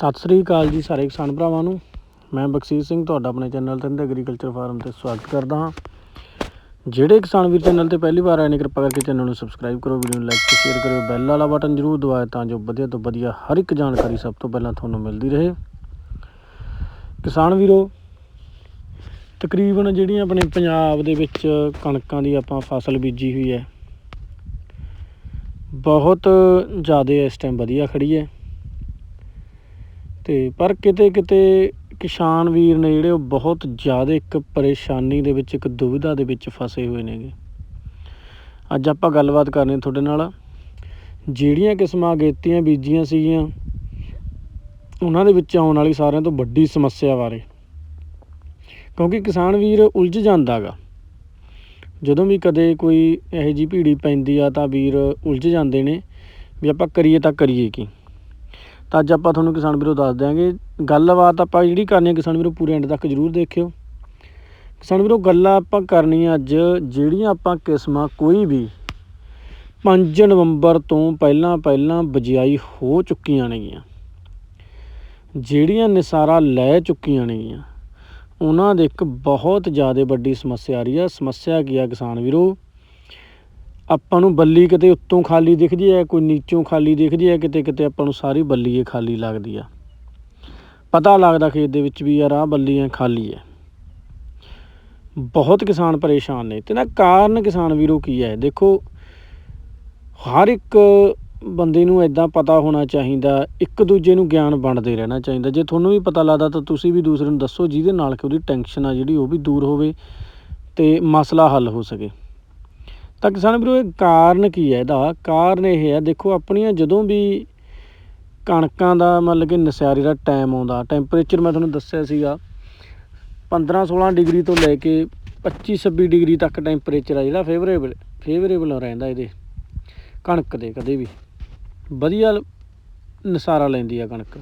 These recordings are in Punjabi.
ਸਤਿ ਸ੍ਰੀ ਅਕਾਲ ਜੀ ਸਾਰੇ ਕਿਸਾਨ ਭਰਾਵਾਂ ਨੂੰ। ਮੈਂ ਬਖਸ਼ੀਸ਼ ਸਿੰਘ, ਤੁਹਾਡਾ ਆਪਣੇ ਚੈਨਲ ਤੰਦ ਐਗਰੀਕਲਚਰ ਫਾਰਮ ਤੇ ਸਵਾਗਤ ਕਰਦਾ ਹਾਂ। ਜਿਹੜੇ ਕਿਸਾਨ ਵੀਰ ਚੈਨਲ ਤੇ ਪਹਿਲੀ ਵਾਰ ਆਏ ਨੇ, ਕਿਰਪਾ ਕਰਕੇ ਚੈਨਲ ਨੂੰ ਸਬਸਕ੍ਰਾਈਬ ਕਰੋ, ਵੀਡੀਓ ਨੂੰ ਲਾਈਕ ਤੇ ਸ਼ੇਅਰ ਕਰਿਓ ਬੈਲ ਵਾਲਾ ਬਟਨ ਜ਼ਰੂਰ ਦਬਾਓ ਤਾਂ ਜੋ ਵਧੀਆ ਤੋਂ ਵਧੀਆ ਹਰ ਇੱਕ ਜਾਣਕਾਰੀ ਸਭ ਤੋਂ ਪਹਿਲਾਂ ਤੁਹਾਨੂੰ ਮਿਲਦੀ ਰਹੇ। ਕਿਸਾਨ ਵੀਰੋ, ਤਕਰੀਬਨ ਜਿਹੜੀਆਂ ਆਪਣੇ ਪੰਜਾਬ ਦੇ ਵਿੱਚ ਕਣਕਾਂ ਦੀ ਆਪਾਂ ਫਸਲ ਬੀਜੀ ਹੋਈ ਹੈ, ਬਹੁਤ ਜ਼ਿਆਦਾ ਇਸ ਟਾਈਮ ਵਧੀਆ ਖੜੀ ਹੈ। ਤੇ ਪਰ ਕਿਤੇ ਕਿਤੇ ਕਿਸਾਨ ਵੀਰ ਨੇ ਜਿਹੜੇ ਉਹ ਬਹੁਤ ਜ਼ਿਆਦਾ ਇੱਕ ਪਰੇਸ਼ਾਨੀ ਦੇ ਵਿੱਚ, ਇੱਕ ਦੁਵਿਧਾ ਦੇ ਵਿੱਚ ਫਸੇ ਹੋਏ ਨੇਗੇ। ਅੱਜ ਆਪਾਂ ਗੱਲਬਾਤ ਕਰਨੀ ਤੁਹਾਡੇ ਨਾਲ। ਜਿਹੜੀਆਂ ਕਿਸਮਾਂ ਅਗੇਤੀਆਂ ਬੀਜੀਆਂ ਸੀਗੀਆਂ, ਉਹਨਾਂ ਦੇ ਵਿੱਚ ਆਉਣ ਵਾਲੀ ਸਾਰਿਆਂ ਤੋਂ ਵੱਡੀ ਸਮੱਸਿਆ ਬਾਰੇ। ਕਿਉਂਕਿ ਕਿਸਾਨ ਵੀਰ ਉਲਝ ਜਾਂਦਾਗਾ ਜਦੋਂ ਵੀ ਕਦੇ ਕੋਈ ਇਹੋ ਜੀ ਭੀੜੀ ਪੈਂਦੀ ਆ ਤਾਂ ਵੀਰ ਉਲਝ ਜਾਂਦੇ ਨੇ, ਵੀ ਆਪਾਂ ਕਰੀਏ ਤਾਂ ਕਰੀਏ ਕੀ। ਤਾਂ ਅੱਜ ਆਪਾਂ ਤੁਹਾਨੂੰ ਕਿਸਾਨ ਵੀਰੋ ਦੱਸ ਦਿਆਂਗੇ। ਗੱਲਬਾਤ ਆਪਾਂ ਜਿਹੜੀ ਕਰਨੀ ਹੈ ਕਿਸਾਨ ਵੀਰੋ ਪੂਰੇ ਐਂਡ ਤੱਕ ਜ਼ਰੂਰ ਦੇਖਿਓ। ਕਿਸਾਨ ਵੀਰੋ, ਗੱਲਾਂ ਆਪਾਂ ਕਰਨੀਆਂ ਅੱਜ ਜਿਹੜੀਆਂ ਆਪਾਂ ਕਿਸਮਾਂ ਕੋਈ ਵੀ 5 ਨਵੰਬਰ ਤੋਂ ਪਹਿਲਾਂ ਪਹਿਲਾਂ ਬਜਾਈ ਹੋ ਚੁੱਕੀਆਂ ਨੇਗੀਆਂ। ਜਿਹੜੀਆਂ ਨਿਸਾਰਾ ਲੈ ਚੁੱਕੀਆਂ ਨੇਗੀਆਂ। ਉਹਨਾਂ ਦੇ ਇੱਕ ਬਹੁਤ ਜ਼ਿਆਦਾ ਵੱਡੀ ਸਮੱਸਿਆ ਆ ਰਹੀ ਆ। ਸਮੱਸਿਆ ਕੀ ਆ ਕਿਸਾਨ ਵੀਰੋ? ਆਪਾਂ ਨੂੰ ਬੱਲੀ ਕਿਤੇ ਉੱਤੋਂ ਖਾਲੀ ਦਿਖਦੀ ਹੈ, ਕੋਈ ਨੀਚੋਂ ਖਾਲੀ ਦਿਖਦੀ ਹੈ, ਕਿਤੇ ਕਿਤੇ ਆਪਾਂ ਨੂੰ ਸਾਰੀ ਬੱਲੀ ਇਹ ਖਾਲੀ ਲੱਗਦੀ ਆ। ਪਤਾ ਲੱਗਦਾ ਖੇਤ ਦੇ ਵਿੱਚ ਵੀ ਯਾਰ ਆਹ ਬੱਲੀ ਹੈ ਖਾਲੀ ਹੈ। ਬਹੁਤ ਕਿਸਾਨ ਪਰੇਸ਼ਾਨ ਨੇ ਤੇ ਨਾ ਕਾਰਨ ਕਿਸਾਨ ਵੀਰੋ ਕੀ ਹੈ? ਦੇਖੋ, ਹਰ ਇੱਕ ਬੰਦੇ ਨੂੰ ਇਦਾਂ ਪਤਾ ਹੋਣਾ ਚਾਹੀਦਾ, ਇੱਕ ਦੂਜੇ ਨੂੰ ਗਿਆਨ ਵੰਡਦੇ ਰਹਿਣਾ ਚਾਹੀਦਾ। ਜੇ ਤੁਹਾਨੂੰ ਵੀ ਪਤਾ ਲੱਗਦਾ ਤਾਂ ਤੁਸੀਂ ਵੀ ਦੂਸਰੇ ਨੂੰ ਦੱਸੋ, ਜਿਹਦੇ ਨਾਲ ਕਿ ਉਹਦੀ ਟੈਨਸ਼ਨ ਆ ਜਿਹੜੀ ਉਹ ਵੀ ਦੂਰ ਹੋਵੇ ਤੇ ਮਸਲਾ ਹੱਲ ਹੋ ਸਕੇ। ਤਾਂ ਕਿਸਾਨ ਵੀਰੋ, ਇਹ ਕਾਰਨ ਕੀ ਹੈ ਇਹਦਾ? ਕਾਰਨ ਇਹ ਹੈ, ਦੇਖੋ ਆਪਣੀਆਂ ਜਦੋਂ ਵੀ ਕਣਕਾਂ ਦਾ ਮਤਲਬ ਕਿ ਨਸਿਆਰੀ ਦਾ ਟਾਈਮ ਆਉਂਦਾ ਟੈਂਪਰੇਚਰ ਮੈਂ ਤੁਹਾਨੂੰ ਦੱਸਿਆ ਸੀਗਾ 15 16 ਡਿਗਰੀ ਤੋਂ ਲੈ ਕੇ 25 26 ਡਿਗਰੀ ਤੱਕ ਟੈਂਪਰੇਚਰ ਆ ਜਿਹੜਾ ਫੇਵਰੇਬਲ ਫੇਵਰੇਬਲ ਰਹਿੰਦਾ ਇਹਦੇ, ਕਣਕ ਦੇ ਕਦੇ ਵੀ। ਵਧੀਆ ਨਸਾਰਾ ਲੈਂਦੀ ਆ ਕਣਕ।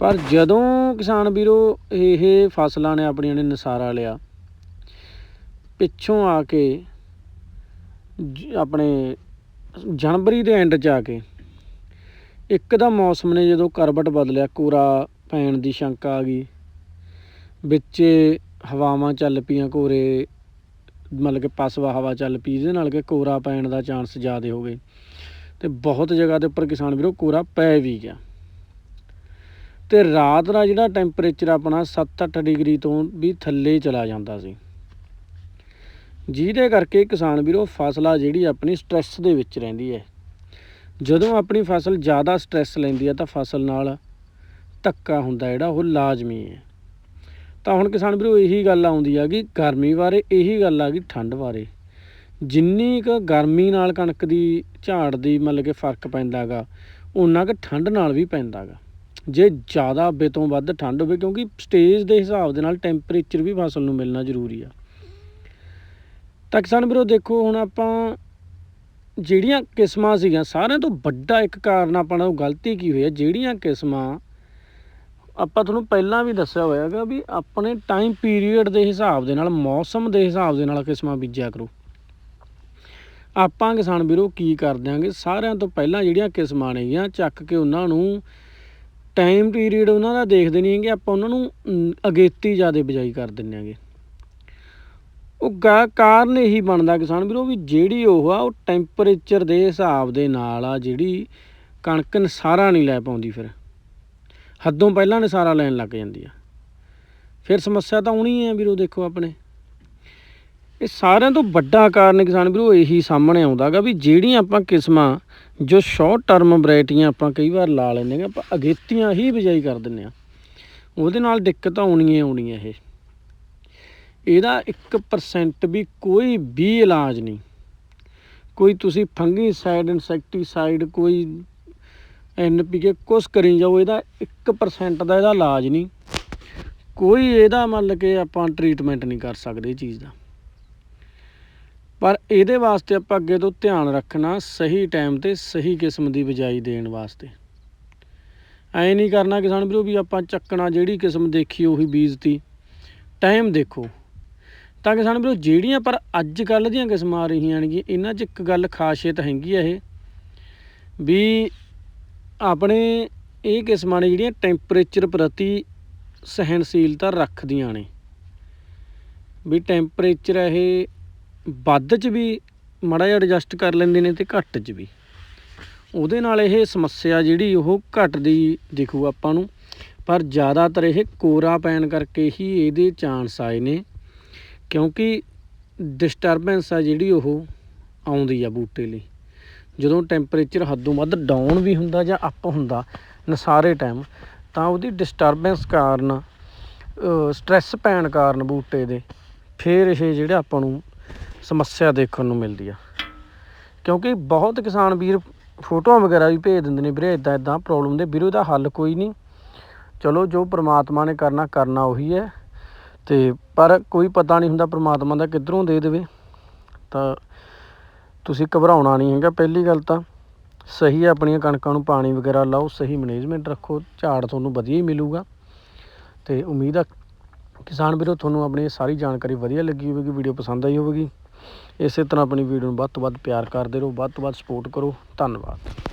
ਪਰ ਜਦੋਂ ਕਿਸਾਨ ਵੀਰੋ, ਇਹ ਫਸਲਾਂ ਨੇ ਆਪਣੀਆਂ ਨੇ ਨਸਾਰਾ ਲਿਆ, ਪਿੱਛੋਂ ਆ ਕੇ ਜ- ਆਪਣੇ ਜਨਵਰੀ ਦੇ ਐਂਡ 'ਚ ਆ ਕੇ ਇੱਕ ਦਾ ਮੌਸਮ ਨੇ ਜਦੋਂ ਕਰਵਟ ਬਦਲਿਆ ਕੋਰਾ ਪੈਣ ਦੀ ਸ਼ੰਕਾ ਆ ਗਈ। ਵਿੱਚ ਹਵਾਵਾਂ ਚੱਲ ਪਈਆਂ ਕੋਰੇ ਮਤਲਬ ਕਿ ਪਸਵਾ ਹਵਾ ਚੱਲ ਪਈ, ਜਿਹਦੇ ਨਾਲ ਕਿ ਕੋਰਾ ਪੈਣ ਦਾ ਚਾਂਸ ਜ਼ਿਆਦਾ ਹੋ ਗਏ। ਤੇ ਬਹੁਤ ਜਗ੍ਹਾ ਦੇ ਉੱਪਰ ਕਿਸਾਨ ਵੀਰੋ ਕੋਰਾ ਪੈ ਵੀ ਗਿਆ। ਤੇ ਰਾਤ ਦਾ ਜਿਹੜਾ ਟੈਂਪਰੇਚਰ ਆਪਣਾ 7-8 ਡਿਗਰੀ ਤੋਂ ਵੀ ਥੱਲੇ ਚਲਾ ਜਾਂਦਾ ਸੀ। ਜਿਹਦੇ ਕਰਕੇ ਕਿਸਾਨ ਵੀਰੋ ਫਸਲ ਆ ਜਿਹੜੀ ਆਪਣੀ ਸਟ੍ਰੈਸ ਦੇ ਵਿੱਚ ਰਹਿੰਦੀ ਹੈ। ਜਦੋਂ ਆਪਣੀ ਫਸਲ ਜ਼ਿਆਦਾ ਸਟ੍ਰੈਸ ਲੈਂਦੀ ਹੈ ਤਾਂ ਫਸਲ ਨਾਲ ਧੱਕਾ ਹੁੰਦਾ ਜਿਹੜਾ ਉਹ ਲਾਜ਼ਮੀ ਹੈ। ਤਾਂ ਹੁਣ ਕਿਸਾਨ ਵੀਰੋ ਇਹੀ ਗੱਲ ਆਉਂਦੀ ਆ ਕਿ ਗਰਮੀ ਬਾਰੇ ਇਹੀ ਗੱਲ ਆ ਗਈ ਠੰਡ ਬਾਰੇ। ਜਿੰਨੀ ਕੁ ਗਰਮੀ ਨਾਲ ਕਣਕ ਦੀ, ਝਾੜ ਦੀ ਮਤਲਬ ਕਿ ਫ਼ਰਕ ਪੈਂਦਾਗਾ ਉਨਾ ਕੁ ਠੰਡ ਨਾਲ ਵੀ ਪੈਂਦਾਗਾ ਜੇ ਜ਼ਿਆਦਾ ਬੇ ਤੋਂ ਵੱਧ ਠੰਡ ਹੋਵੇ ਕਿਉਂਕਿ ਸਟੇਜ ਦੇ ਹਿਸਾਬ ਦੇ ਨਾਲ ਟੈਂਪਰੇਚਰ ਵੀ ਫਸਲ ਨੂੰ ਮਿਲਣਾ ਜ਼ਰੂਰੀ ਆ। ਤਾਂ ਕਿਸਾਨ ਵੀਰੋ, ਦੇਖੋ ਹੁਣ ਆਪਾਂ ਜਿਹੜੀਆਂ ਕਿਸਮਾਂ ਸੀਗੀਆਂ, ਸਾਰਿਆਂ ਤੋਂ ਵੱਡਾ ਇੱਕ ਕਾਰਨ ਆਪਾਂ ਉਹ ਗਲਤੀ ਕੀ ਹੋਈ ਹੈ? ਜਿਹੜੀਆਂ ਕਿਸਮਾਂ ਆਪਾਂ ਤੁਹਾਨੂੰ ਪਹਿਲਾਂ ਵੀ ਦੱਸਿਆ ਹੋਇਆ ਹੈਗਾ ਵੀ ਆਪਣੇ ਟਾਈਮ ਪੀਰੀਅਡ ਦੇ ਹਿਸਾਬ ਦੇ ਨਾਲ, ਮੌਸਮ ਦੇ ਹਿਸਾਬ ਦੇ ਨਾਲ ਕਿਸਮਾਂ ਬੀਜਿਆ ਕਰੋ। ਆਪਾਂ ਕਿਸਾਨ ਵੀਰੋ, ਕੀ ਕਰ ਦਿਆਂਗੇ ਸਾਰਿਆਂ ਤੋਂ ਪਹਿਲਾਂ ਜਿਹੜੀਆਂ ਕਿਸਮਾਂ ਨੇਗੀਆਂ, ਚੱਕ ਕੇ ਉਹਨਾਂ ਨੂੰ ਟਾਈਮ ਪੀਰੀਅਡ ਉਹਨਾਂ ਦਾ ਦੇਖਦੇ ਨਹੀਂ ਹੈਗੇ, ਆਪਾਂ ਉਹਨਾਂ ਨੂੰ ਅਗੇਤੀ ਜ਼ਿਆਦਾ ਬਿਜਾਈ ਕਰ ਦਿੰਦੇ ਆਂਗੇ ਉਹ ਗਾ, ਕਾਰਨ ਇਹੀ ਬਣਦਾ ਕਿਸਾਨ ਵੀਰੋ ਵੀ ਜਿਹੜੀ ਉਹ ਆ, ਉਹ ਟੈਂਪਰੇਚਰ ਦੇ ਹਿਸਾਬ ਦੇ ਨਾਲ ਆ ਜਿਹੜੀ ਕਣਕ ਨਸਾਰਾ ਨਹੀਂ ਲੈ ਪਾਉਂਦੀ ਫਿਰ। ਹੱਦੋਂ ਪਹਿਲਾਂ ਨਸਾਰਾ ਲੈਣ ਲੱਗ ਜਾਂਦੀ ਆ। ਫਿਰ ਸਮੱਸਿਆ ਤਾਂ ਆਉਣੀ ਹੈ ਵੀਰੋ ਦੇਖੋ ਆਪਣੇ। ਇਹ ਸਾਰਿਆਂ ਤੋਂ ਵੱਡਾ ਕਾਰਨ ਕਿਸਾਨ ਵੀਰੋ ਇਹੀ ਸਾਹਮਣੇ ਆਉਂਦਾਗਾ ਵੀ ਜਿਹੜੀਆਂ ਆਪਾਂ ਕਿਸਮਾਂ, ਜੋ ਸ਼ਾਰਟ ਟਰਮ ਵੈਰਾਈਟੀਆਂ ਆਪਾਂ ਕਈ ਵਾਰ ਲਾ ਲੈਂਦੇ ਹਾਂ ਆਪਾਂ ਅਗੇਤੀਆਂ ਹੀ ਬਿਜਾਈ ਕਰ ਦਿੰਦੇ ਆ। ਉਹਦੇ ਨਾਲ ਦਿੱਕਤ ਆਉਣੀ ਹੀ ਆਉਣੀ ਹੈ ਇਹ। ਇਹਦਾ 1% ਵੀ ਕੋਈ ਵੀ ਇਲਾਜ ਨਹੀਂ। ਕੋਈ ਤੁਸੀਂ ਫੰਗੀਸਾਈਡ ਇਨਸੈਕਟੀਸਾਈਡ ਕੋਈ ਐਨਪੀਕੇ ਕੁਛ ਕਰੀ ਜਾਓ, ਇਹਦਾ 1% ਦਾ ਇਹਦਾ ਇਲਾਜ ਨਹੀਂ। ਕੋਈ ਇਹਦਾ ਮੰਨ ਕਿ ਆਪਾਂ ਟ੍ਰੀਟਮੈਂਟ ਨਹੀਂ ਕਰ ਸਕਦੇ ਇਹ ਚੀਜ਼ ਦਾ। ਪਰ ਇਹਦੇ ਵਾਸਤੇ ਆਪਾਂ ਅੱਗੇ ਤੋਂ ਧਿਆਨ ਰੱਖਣਾ ਸਹੀ ਟਾਈਮ ਤੇ ਸਹੀ ਕਿਸਮ ਦੀ ਬਿਜਾਈ ਦੇਣ ਵਾਸਤੇ। ਐ ਨਹੀਂ ਕਰਨਾ ਕਿਸਾਨ ਵੀਰੋ ਵੀ ਆਪਾਂ ਚੱਕਣਾ, ਜਿਹੜੀ ਕਿਸਮ ਦੇਖੀ ਉਹੀ ਬੀਜਤੀ। ਟਾਈਮ ਦੇਖੋ। ਤਾਂ ਕਿਸਾਨ ਵੀਰੋ, ਜਿਹੜੀਆਂ ਪਰ ਅੱਜ ਕੱਲ੍ਹ ਦੀਆਂ ਕਿਸਮਾਂ ਆ ਰਹੀਆਂ ਨੇਗੀਆਂ ਇਹਨਾਂ 'ਚ ਇੱਕ ਗੱਲ ਖਾਸੀਅਤ ਹੈਗੀ ਆ ਇਹ, ਵੀ ਆਪਣੇ ਇਹ ਕਿਸਮਾਂ ਨੇ ਜਿਹੜੀਆਂ ਟੈਂਪਰੇਚਰ ਪ੍ਰਤੀ ਸਹਿਣਸ਼ੀਲਤਾ ਰੱਖਦੀਆਂ ਨੇ। ਵੀ ਟੈਂਪਰੇਚਰ ਇਹ ਵੱਧ ਚ ਵੀ ਮਾੜਾ ਜਿਹਾ ਐਡਜਸਟ ਕਰ ਲੈਂਦੇ ਨੇ ਤੇ ਘੱਟ ਚ ਵੀ। ਉਹਦੇ ਨਾਲ ਇਹ ਸਮੱਸਿਆ ਜਿਹੜੀ ਉਹ ਘਟਦੀ ਦਿਖੂ ਆਪਾਂ ਨੂੰ, ਪਰ ਜ਼ਿਆਦਾਤਰ ਇਹ ਕੋਰਾ ਪੈਣ ਕਰਕੇ ਹੀ ਇਹਦੇ ਚਾਂਸ ਆਏ ਨੇ। ਕਿਉਂਕਿ ਡਿਸਟਰਬੈਂਸ ਆ ਜਿਹੜੀ ਉਹ ਆਉਂਦੀ ਆ ਬੂਟੇ ਲਈ। ਜਦੋਂ ਟੈਂਪਰੇਚਰ ਹੱਦੋਂ ਵੱਧ ਡਾਊਨ ਵੀ ਹੁੰਦਾ ਜਾਂ ਅਪ ਹੁੰਦਾ ਨਸਾਰੇ ਟਾਈਮ ਤਾਂ ਉਹਦੀ ਡਿਸਟਰਬੈਂਸ ਕਾਰਨ ਸਟ੍ਰੈਸ ਪੈਣ ਕਾਰਨ ਬੂਟੇ ਦੇ ਫਿਰ ਇਹ ਜਿਹੜਾ ਆਪਾਂ ਨੂੰ ਸਮੱਸਿਆ ਦੇਖਣ ਨੂੰ ਮਿਲਦੀ ਆ। ਕਿਉਂਕਿ ਬਹੁਤ ਕਿਸਾਨ ਵੀਰ ਫੋਟੋਆਂ ਵਗੈਰਾ ਵੀ ਭੇਜ ਦਿੰਦੇ ਨੇ ਵੀਰੇ ਇਦਾਂ ਇਦਾਂ ਪ੍ਰੋਬਲਮ ਦੇ, ਵੀਰੇ ਦਾ ਹੱਲ ਕੋਈ ਨਹੀਂ। ਚਲੋ ਜੋ ਪ੍ਰਮਾਤਮਾ ਨੇ ਕਰਨਾ ਕਰਨਾ ਉਹੀ ਹੈ। ਤੇ ਪਰ ਕੋਈ ਪਤਾ ਨਹੀਂ ਹੁੰਦਾ ਪ੍ਰਮਾਤਮਾ ਦਾ ਕਿੱਧਰੋਂ ਦੇ ਦੇਵੇ। ਤਾਂ ਤੁਸੀਂ ਘਬਰਾਉਣਾ ਨਹੀਂ ਹੈਗਾ। ਪਹਿਲੀ ਗੱਲ ਤਾਂ ਸਹੀ ਆਪਣੀਆਂ ਕਣਕਾਂ ਨੂੰ ਪਾਣੀ ਵਗੈਰਾ ਲਾਓ, ਸਹੀ ਮੈਨੇਜਮੈਂਟ ਰੱਖੋ, ਝਾੜ ਤੁਹਾਨੂੰ ਵਧੀਆ ਹੀ ਮਿਲੂਗਾ। ਤੇ ਉਮੀਦ ਆ ਕਿਸਾਨ ਵੀਰੋ, ਤੁਹਾਨੂੰ ਆਪਣੀ ਇਹ ਸਾਰੀ ਜਾਣਕਾਰੀ ਵਧੀਆ ਲੱਗੀ ਹੋਵੇਗੀ, ਵੀਡੀਓ ਪਸੰਦ ਆਈ ਹੋਵੇਗੀ। ਇਸੇ ਤਰ੍ਹਾਂ ਆਪਣੀ ਵੀਡੀਓ ਨੂੰ ਵੱਧ ਤੋਂ ਵੱਧ ਪਿਆਰ ਕਰਦੇ ਰਹੋ, ਵੱਧ ਤੋਂ ਵੱਧ ਸਪੋਰਟ ਕਰੋ। ਧੰਨਵਾਦ।